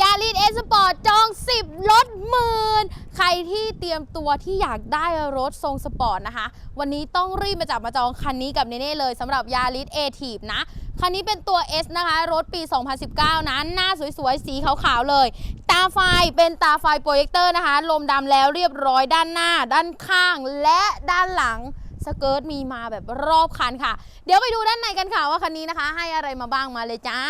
ยาริสเอสปอร์ตจอง 10 ลดหมื่นใครที่เตรียมตัวที่อยากได้รถทรงสปอร์ตนะคะ วันนี้ต้องรีบมาจับมาจองคันนี้กับเนเน่เลยสำหรับยาริสเอทีฟนะ คันนี้เป็นตัว S นะคะ รถปี 2019 นะ หน้าสวยๆ สีขาวๆเลย ตาไฟเป็นตาไฟโปรเจคเตอร์นะคะ ลมดำแล้วเรียบร้อยด้านหน้า ด้านข้างและด้านหลังสเกิร์ตมีมาแบบรอบคันค่ะ เดี๋ยวไปดูด้านในกันค่ะว่าคันนี้นะคะ ให้อะไรมาบ้างมาเลยจ้า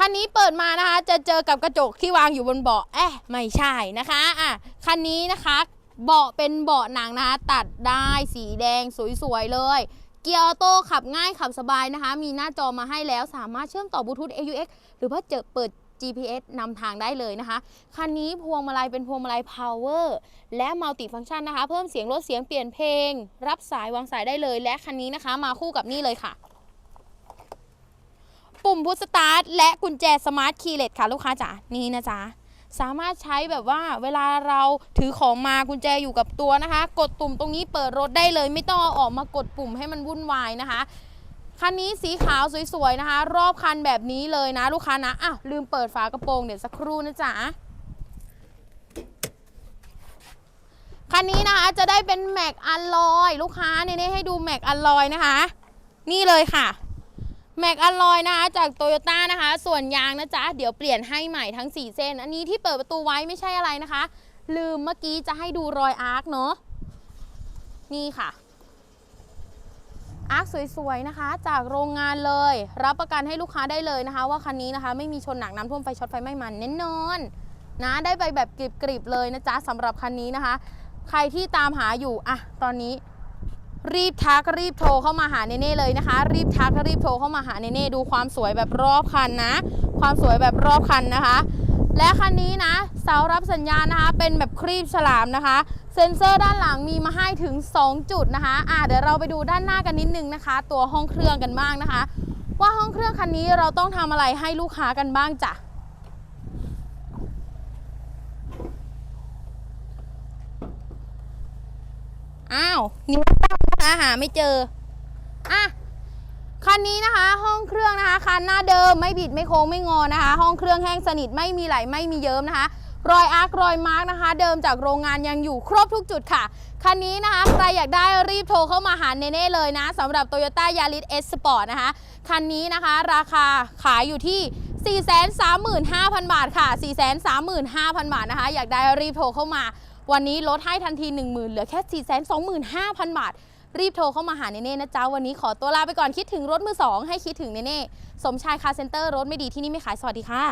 คันนี้เปิดมานะคะ จะเจอกับกระจกที่วางอยู่บนเบาะเอ๊ะไม่ใช่นะคะอะคันนี้นะคะ เบาะเป็นเบาะหนังนะคะ ตัดได้สีแดงสวยๆเลยเกียร์ออโต้ขับง่ายขับสบายนะคะ มีหน้าจอมาให้แล้วสามารถเชื่อมต่อบลูทูธ AUX หรือว่าเจอเปิด GPS นำทางได้เลยนะคะ คันนี้พวงมาลัยเป็นพวงมาลัย power และมัลติฟัง c t ชันนะคะ เพิ่มเสียงลดเสียงเปลี่ยนเพลง รับสายวางสายได้เลย และคันนี้นะคะมาคู่กับนี่เลยค่ะ ปุ่มพุชสตาร์ทและกุญแจสมาร์ทคีย์เลสค่ะลูกค้าจ๋านี่นะจ๊ะสามารถใช้แบบว่าเวลาเราถือของมากุญแจอยู่กับตัวนะคะ กดตุ่มตรงนี้เปิดรถได้เลย ไม่ต้องเอาออกมากดปุ่มให้มันวุ่นวายนะคะคันนี้สีขาวสวยๆนะคะ รอบคันแบบนี้เลยนะ ลูกค้านะอะลืมเปิดฝากระโปรงเดี๋ยวสักครู่นะจ๊ะคันนี้นะคะจะได้เป็นแม็กอัลลอย ลูกค้าเนี่ยให้ดูแม็กอัลลอยนะคะ นี่เลยค่ะ แม็กอลลอยนะคะจากโตโยต้านะคะ ส่วนยางนะจ๊ะ เดี๋ยวเปลี่ยนให้ใหม่ทั้ง 4 เส้น อันนี้ที่เปิดประตูไว้ไม่ใช่อะไรนะคะ ลืมเมื่อกี้จะให้ดูรอยอาร์คเนาะนี่ค่ะอาร์คสวยๆนะคะ จากโรงงานเลย รับประกันให้ลูกค้าได้เลยนะคะ ว่าคันนี้นะคะ ไม่มีชนหนักน้ำท่วมไฟช็อตไฟไหม้มันแน่นอนนะได้ไปแบบกริบๆเลยนะจ๊ะสำหรับคันนี้นะคะ ใครที่ตามหาอยู่อะตอนนี้ รีบทักรีบโทรเข้ามาหาเนเน่เลยนะคะ รีบทักรีบโทรเข้ามาหาเนเน่ดูความสวยแบบรอบคันนะ ความสวยแบบรอบคันนะคะ และคันนี้นะเสารับสัญญาณนะคะเป็นแบบครีบฉลามนะคะ เซ็นเซอร์ด้านหลังมีมาให้ถึง 2 จุดนะคะอะเดี๋ยวเราไปดูด้านหน้ากันนิดนึงนะคะ ตัวห้องเครื่องกันบ้างนะคะ ว่าห้องเครื่องคันนี้เราต้องทำอะไรให้ลูกค้ากันบ้างจ้ะอ้าวนิ้วตั้ง นะคะหาไม่เจออะคันนี้นะคะ ห้องเครื่องนะคะคันหน้าเดิมไม่บิดไม่โค้งไม่งอนะคะ ห้องเครื่องแห้งสนิทไม่มีไหลไม่มีเยิ้มนะคะ รอยอาร์ครอยมาร์กนะคะ เดิมจากโรงงานยังอยู่ครบทุกจุดค่ะคันนี้นะคะใครอยากได้รีบโทรเข้ามาหาเนเน่เลยนะสำหรับ Toyota Yaris S Sport นะคะคันนี้นะคะ ราคาขายอยู่ที่ 435,000 บาทค่ะ 435,000 บาทนะคะ อยากได้รีบโทรเข้ามา วันนี้ลดให้ทันที 10,000เหลือแค่ 425,000 บาท รีบโทรเข้ามาหาเนเน่นะจ๊ะ วันนี้ขอตัวลาไปก่อนคิดถึงรถมือสองให้คิดถึงเนเน่ สมชายคาเซ็นเตอร์รถไม่ดีที่นี่ไม่ขาย สวัสดีค่ะ